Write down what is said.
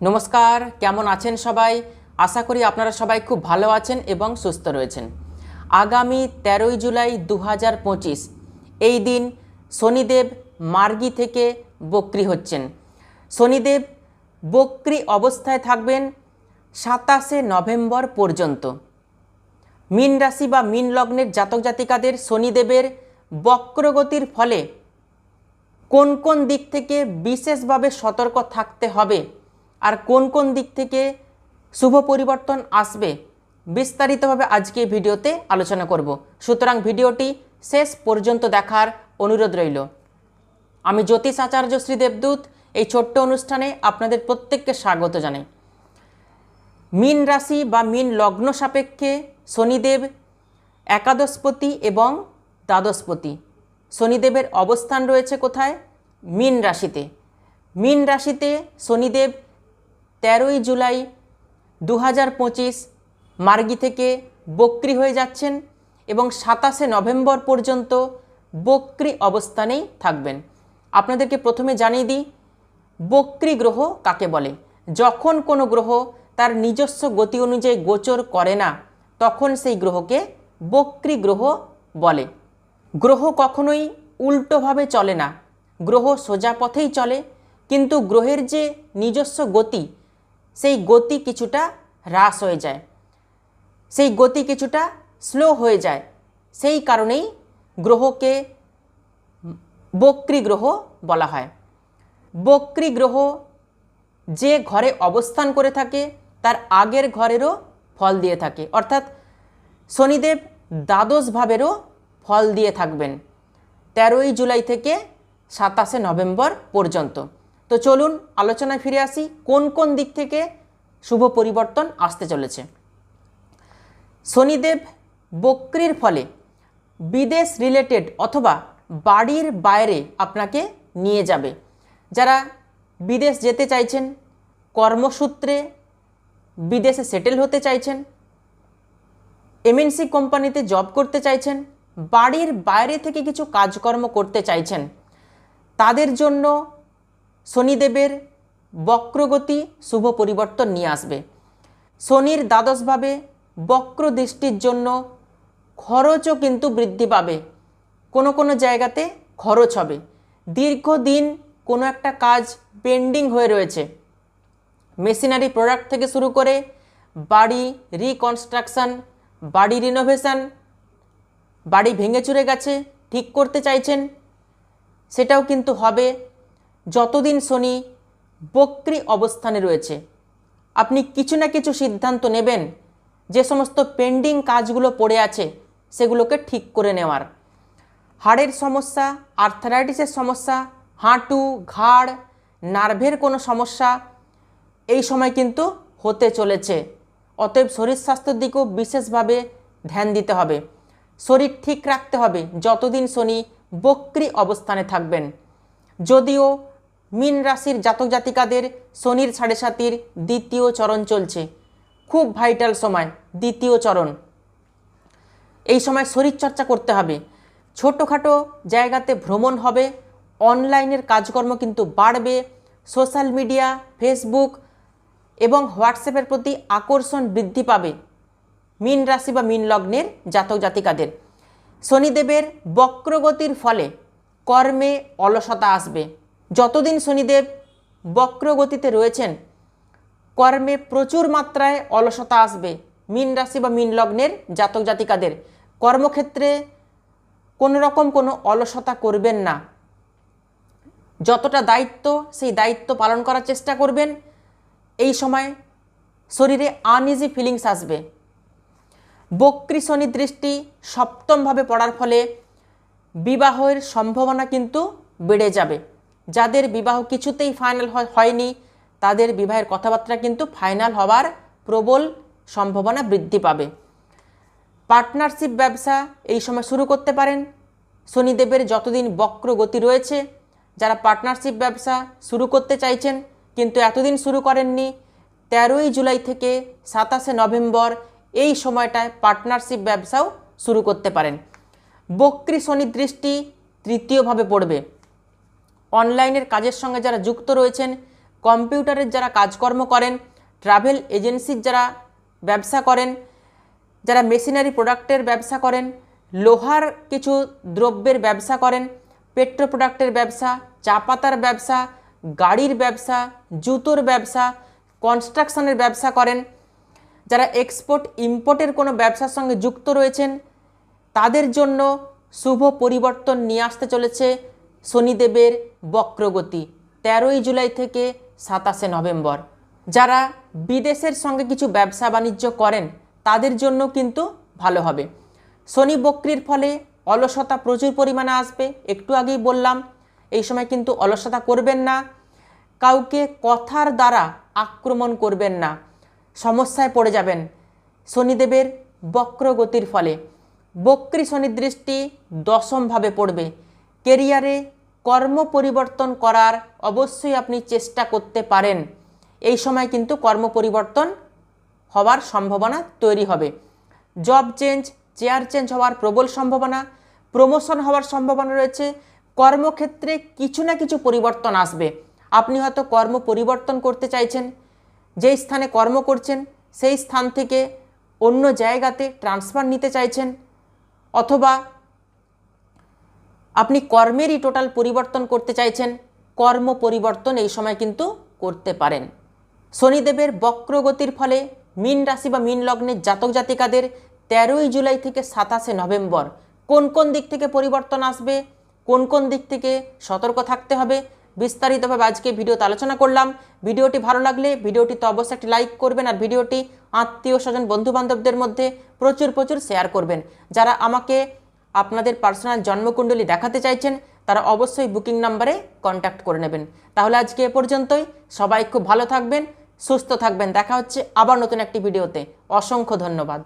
নমস্কার, কেমন আছেন সবাই? আশা করি আপনারা সবাই খুব ভালো আছেন এবং সুস্থ রয়েছেন। আগামী তেরোই জুলাই দু এই দিন শনিদেব মার্গী থেকে বক্রি হচ্ছেন। শনিদেব বক্রি অবস্থায় থাকবেন সাতাশে নভেম্বর পর্যন্ত। মীন রাশি বা মীন লগ্নের জাতক জাতিকাদের শনিদেবের বক্রগতির ফলে কোন কোন দিক থেকে বিশেষভাবে সতর্ক থাকতে হবে আর কোন কোন দিক থেকে শুভ পরিবর্তন আসবে বিস্তারিতভাবে আজকে ভিডিওতে আলোচনা করব। সুতরাং ভিডিওটি শেষ পর্যন্ত দেখার অনুরোধ রইল। আমি জ্যোতিষ আচার্য শ্রী দেবদূত, এই ছোট্ট অনুষ্ঠানে আপনাদের প্রত্যেককে স্বাগত জানাই। মীন রাশি বা মীন লগ্ন সাপেক্ষে শনিদেব একাদশপতি এবং দ্বাদশপতি। শনিদেবের অবস্থান রয়েছে কোথায়? মীন রাশিতে। মীন রাশিতে শনিদেব তেরোই জুলাই দু মার্গী থেকে বক্রি হয়ে যাচ্ছেন এবং সাতাশে নভেম্বর পর্যন্ত বক্রি অবস্থানেই থাকবেন। আপনাদেরকে প্রথমে জানিয়ে দিই, বক্রি গ্রহ কাকে বলে? যখন কোনো গ্রহ তার নিজস্ব গতি অনুযায়ী গোচর করে না, তখন সেই গ্রহকে বক্রি গ্রহ বলে। গ্রহ কখনোই উল্টোভাবে চলে না। গ্রহ সোজা পথেই চলে, কিন্তু গ্রহের যে নিজস্ব গতি সেই গতি কিছুটা হ্রাস হয়ে যায়, সেই গতি কিছুটা স্লো হয়ে যায়, সেই কারণেই গ্রহকে বক্রি গ্রহ বলা হয়। বক্রি গ্রহ যে ঘরে অবস্থান করে থাকে, তার আগের ঘরেরও ফল দিয়ে থাকে। অর্থাৎ শনিদেব দ্বাদশ ভাবেরও ফল দিয়ে থাকবেন, তেরোই জুলাই থেকে সাতাশে নভেম্বর পর্যন্ত। তো চলুন আলোচনায় ফিরে আসি, কোন কোন দিক থেকে শুভ পরিবর্তন আসতে চলেছে। শনিদেব বক্রির ফলে বিদেশ রিলেটেড অথবা বাড়ির বাইরে আপনাকে নিয়ে যাবে। যারা বিদেশ যেতে চাইছেন, কর্মসূত্রে বিদেশে সেটেল হতে চাইছেন এমএনসি কোম্পানিতে জব করতে চাইছেন, বাড়ির বাইরে থেকে কিছু কাজকর্ম করতে চাইছেন, তাদের জন্য শনিদেবের বক্রগতি শুভ পরিবর্তন নিয়ে আসবে। শনির দ্বাদশভাবে বক্র দৃষ্টির জন্য খরচও কিন্তু বৃদ্ধি পাবে। কোনো কোনো জায়গাতে খরচ হবে। দীর্ঘদিন কোনো একটা কাজ পেন্ডিং হয়ে রয়েছে। মেশিনারি প্রোডাক্ট থেকে শুরু করে বাড়ি রিকনস্ট্রাকশান, বাড়ি রিনোভেশন, বাড়ি ভেঙে চুরে গেছে, ঠিক করতে চাইছেন, সেটাও কিন্তু হবে যতদিন শনি বক্রি অবস্থানে রয়েছে, আপনি কিছু না কিছু সিদ্ধান্ত নেবেন যে সমস্ত পেন্ডিং কাজগুলো পড়ে আছে সেগুলোকে ঠিক করে নেওয়ার। হাড়ের সমস্যা, আর্থারাইটিসের সমস্যা, হাঁটু, ঘাড়, নার্ভের কোনো সমস্যা, এই সময় কিন্তু হতে চলেছে। অতএব শরীর স্বাস্থ্যের দিকেও বিশেষভাবে ধ্যান দিতে হবে। শরীর ঠিক রাখতে হবে যতদিন শনি বক্রি অবস্থানে থাকবেন। যদিও মীন রাশির জাতক জাতিকাদের শনির সাড়ে সাতির দ্বিতীয় চরণ চলছে। খুব ভাইটাল সময়, দ্বিতীয় চরণ। এই সময় শরীরচর্চা করতে হবে। ছোটোখাটো জায়গাতে ভ্রমণ হবে, অনলাইনের কাজকর্ম কিন্তু বাড়বে, সোশ্যাল মিডিয়া, ফেসবুক এবং হোয়াটসঅ্যাপের প্রতি আকর্ষণ বৃদ্ধি পাবে। মিন রাশি বা মিন লগ্নের জাতক জাতিকাদের। শনিদেবের বক্রগতির ফলে কর্মে অলসতা আসবে। যতদিন শনিদেব বক্রগতিতে রয়েছেন, কর্মে প্রচুর মাত্রায় অলসতা আসবে মীন রাশি বা মীন লগ্নের জাতক জাতিকাদের। কর্মক্ষেত্রে কোনো রকম কোনো অলসতা করবেন না। যতটা দায়িত্ব, সেই দায়িত্ব পালন করার চেষ্টা করবেন। এই সময় শরীরে আনইজি ফিলিংস আসবে। বক্রি শনি দৃষ্টি সপ্তমভাবে পড়ার ফলে বিবাহের সম্ভাবনা কিন্তু বেড়ে যাবে। যাদের বিবাহ কিছুতেই ফাইনাল হয়নি, তাদের বিবাহের কথাবার্তা কিন্তু ফাইনাল হওয়ার প্রবল সম্ভাবনা বৃদ্ধি পাবে। পার্টনারশিপ ব্যবসা এই সময় শুরু করতে পারেন। শনিদেবের যতদিন বক্র গতি রয়েছে, যারা পার্টনারশিপ ব্যবসা শুরু করতে চাইছেন, কিন্তু এতদিন শুরু করেননি, তেরোই জুলাই থেকে সাতাশে নভেম্বর এই সময়টায় পার্টনারশিপ ব্যবসাও শুরু করতে পারেন। বক্রি শনি দৃষ্টি তৃতীয়ভাবে পড়বে। অনলাইনের কাজের সঙ্গে যারা যুক্ত রয়েছেন, কম্পিউটারের যারা কাজকর্ম করেন, ট্রাভেল এজেন্সির যারা ব্যবসা করেন, যারা মেশিনারি প্রোডাক্টের ব্যবসা করেন, লোহার কিছু দ্রব্যের ব্যবসা করেন, পেট্রো প্রোডাক্টের ব্যবসা, চা পাতার ব্যবসা, গাড়ির ব্যবসা, জুতোর ব্যবসা, কনস্ট্রাকশনের ব্যবসা করেন, যারা এক্সপোর্ট, ইম্পোর্টের কোনো ব্যবসার সঙ্গে যুক্ত রয়েছেন, তাদের জন্য শুভ পরিবর্তন নিয়ে আসতে চলেছে শনিদেবের বক্রগতি তেরোই জুলাই থেকে সাতাশে নভেম্বর। যারা বিদেশের সঙ্গে কিছু ব্যবসা বাণিজ্য করেন, তাদের জন্য কিন্তু ভালো হবে। শনি বক্রির ফলে অলসতা প্রচুর পরিমাণে আসবে, একটু আগেই বললাম, এই সময় কিন্তু অলসতা করবেন না। কাউকে কথার দ্বারা আক্রমণ করবেন না, সমস্যায় পড়ে যাবেন শনিদেবের বক্রগতির ফলে। বক্রী শনি দৃষ্টি দশমভাবে পড়বে কেরিয়ারে কর্ম পরিবর্তন করার অবশ্যই আপনি চেষ্টা করতে পারেন। এই সময় কিন্তু কর্ম পরিবর্তন হওয়ার সম্ভাবনা তৈরি হবে। জব চেঞ্জ, চেয়ার চেঞ্জ হওয়ার প্রবল সম্ভাবনা, প্রমোশন হওয়ার সম্ভাবনা রয়েছে। কর্মক্ষেত্রে কিছু না কিছু পরিবর্তন আসবে। আপনি হয়তো কর্ম পরিবর্তন করতে চাইছেন, যেই স্থানে কর্ম করছেন, সেই স্থান থেকে অন্য জায়গাতে ট্রান্সফার নিতে চাইছেন, অথবা আপনি কর্মেরই টোটাল পরিবর্তন করতে চাইছেন, কর্ম পরিবর্তন এই সময় কিন্তু করতে পারেন। শনিদেবের বক্রগতির ফলে মীন রাশি বা মীন লগ্নের জাতক জাতিকাদের তেরোই জুলাই থেকে সাতাশে নভেম্বর কোন কোন দিক থেকে পরিবর্তন আসবে, কোন কোন দিক থেকে সতর্ক থাকতে হবে বিস্তারিতভাবে আজকে ভিডিওতে আলোচনা করলাম। ভিডিওটি ভালো লাগলে ভিডিওটি তো অবশ্যই একটি লাইক করবেন আর ভিডিওটি আত্মীয় স্বজন, বন্ধুবান্ধবদের মধ্যে প্রচুর প্রচুর শেয়ার করবেন। যারা আমাকে আপনাদের পার্সোনাল জন্মকুণ্ডলী দেখাতে চাইছেন, তারা অবশ্যই বুকিং নাম্বারে কন্ট্যাক্ট করে নেবেন। তাহলে আজকে এ পর্যন্তই। সবাই খুব ভালো থাকবেন, সুস্থ থাকবেন। দেখা হচ্ছে আবার নতুন একটি ভিডিওতে। অসংখ্য ধন্যবাদ।